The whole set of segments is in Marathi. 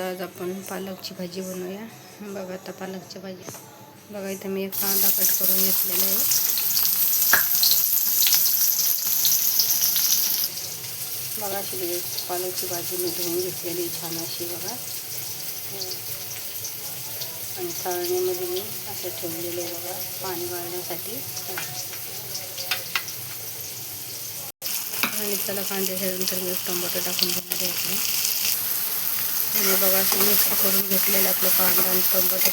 आज आपण पालकची भाजी बनवूया. बघा आता पालकची भाजी. बघा इथं मी एक कांदा कट करून घेतलेला आहे. बघा अशी पालकची भाजी मी धुवून घेतलेली छान अशी बघा. आणि चाळणीमध्ये मी असं ठेवलेलं आहे बघा पाणी वाळण्यासाठी आणि त्याला कांद्याच्यानंतर मी टोमॅटो टाकून घेणार आहे आणि बघा असं मिक्स करून घेतलेलं आपलं कांदा आणि टोमॅटो.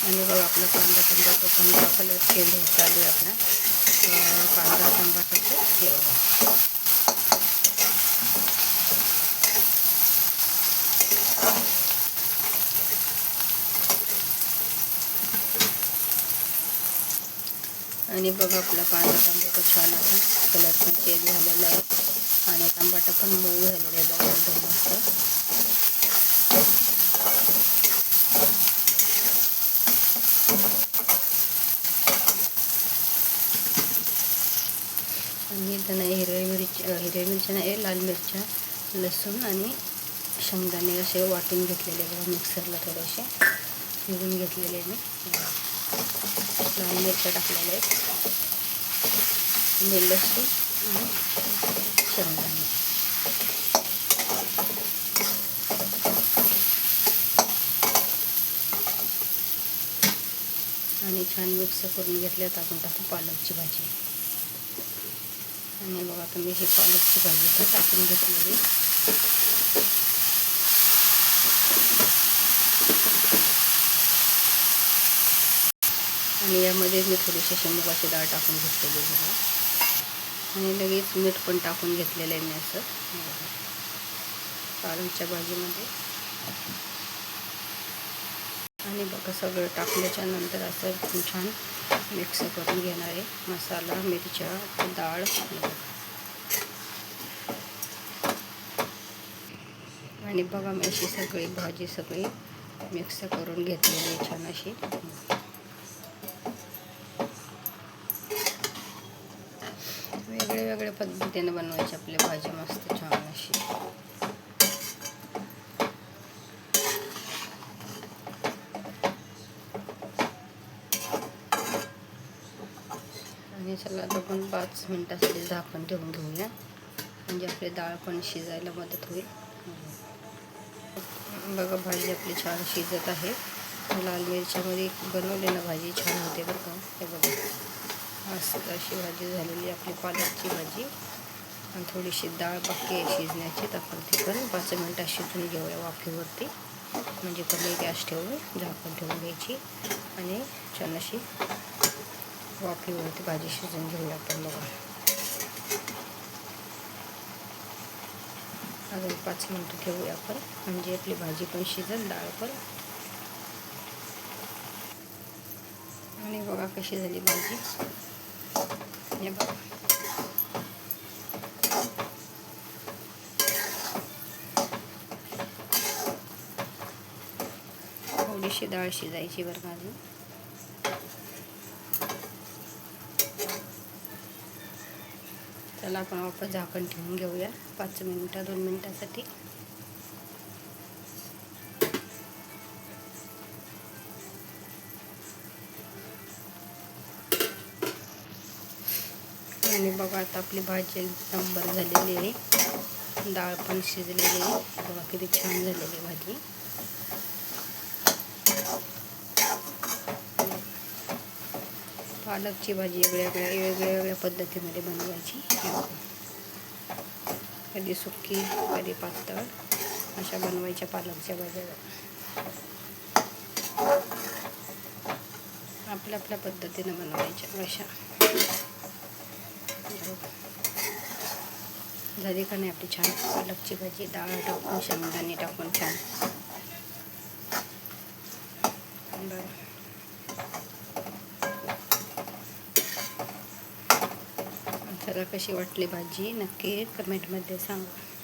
आणि बघा आपला कांदा टोमॅटो कांदा कलर चेंज होत चालू आहे आपला. कांदा टोमॅटोचं हे बघा आणि बघा आपला कांदा तांबाटा छान आहे कलर पण चेंज झालेला आहे. आणि टमाटा पण मऊ झालेला आहे बघा एकदम मस्त. आणि त्यांना नाही हिरव्या मिरच्या हिरव्या मिरच्या नाही लाल मिरच्या लसूण आणि शेंगदाणे असे वाटून घेतलेले बघा मिक्सरला थोडेसे. फिरून घेतलेले मी. लाल मिरच्या टाकलेल्या आहेत. आणि लसूण आणि शेंगदाणे. आणि छान मिक्स करून घेतल्यात आपण टाकू पालकची भाजी. आणि बघा आता मी ही पालकची भाजी तर टाकून घेतलेली आणि यामध्ये मी थोडीशी मुगाची डाळ टाकून घेतलेली बघा. आणि लगेच मीठ पण टाकून घेतलेलं आहे मी असं. पालकच्या भाजीमध्ये आणि बघा सगळं टाकल्याच्या नंतर असं छान मिक्स करून घेणार आहे. मसाला मिरच्या डाळ आणि बघा मी अशी सगळी भाजी सगळी मिक्स करून घेतलेली आहे छान अशी. वेगवेगळ्या पद्धतीने बनवायची आपली भाजी मस्त छान अशी. आणि सगळं आपण पाच मिनटासाठी झाकण ठेवून घेऊया. म्हणजे आपली डाळ पण शिजायला मदत होईल. बघा भाजी आपली छान शिजत आहे. लाल मिरच्यामध्ये बनवली ना भाजी छान होते बरं का. हे बघा. मस्त अशी भाजी झालेली आपली पालकची भाजी. आणि थोडीशी डाळ बाकी आहे शिजण्याची. तर आपण ती पण पाच मिनटात शिजून घेऊया वाफेवरती. म्हणजे कमी गॅस ठेवून झाकून ठेवून घ्यायची. आणि छान अशी वाफेवरती भाजी शिजून घेऊया आपण बघा. अजून पाच मिनटं ठेवूया आपण. म्हणजे आपली भाजी पण शिजल डाळ पण. आणि बघा कशी झाली भाजी. हे बघा थोडीशी डाळ शिजायची बरं का अजून. त्याला आपण वापस झाकण ठेवून घेऊया. पाच मिनटं दोन मिनटासाठी. आणि बघा आता आपली भाजी नंबर झालेली आहे. डाळ पण शिजलेली आहे. बघा किती छान झालेली भाजी. पालकची भाजी वेगळ्या वेगळ्या वेगळ्या वेगळ्या पद्धतीमध्ये बनवायची कधी सुकी कधी पातळ. अशा बनवायच्या पालकच्या भाज्या. आपल्या आपल्या पद्धतीनं बनवायच्या अशा. झाली का नाही आपली छान पालकची भाजी डाळ टाकून शेंगदाणे टाकून छान. बरं. जरा कशी वाटली भाजी नक्की कमेंटमध्ये सांगा.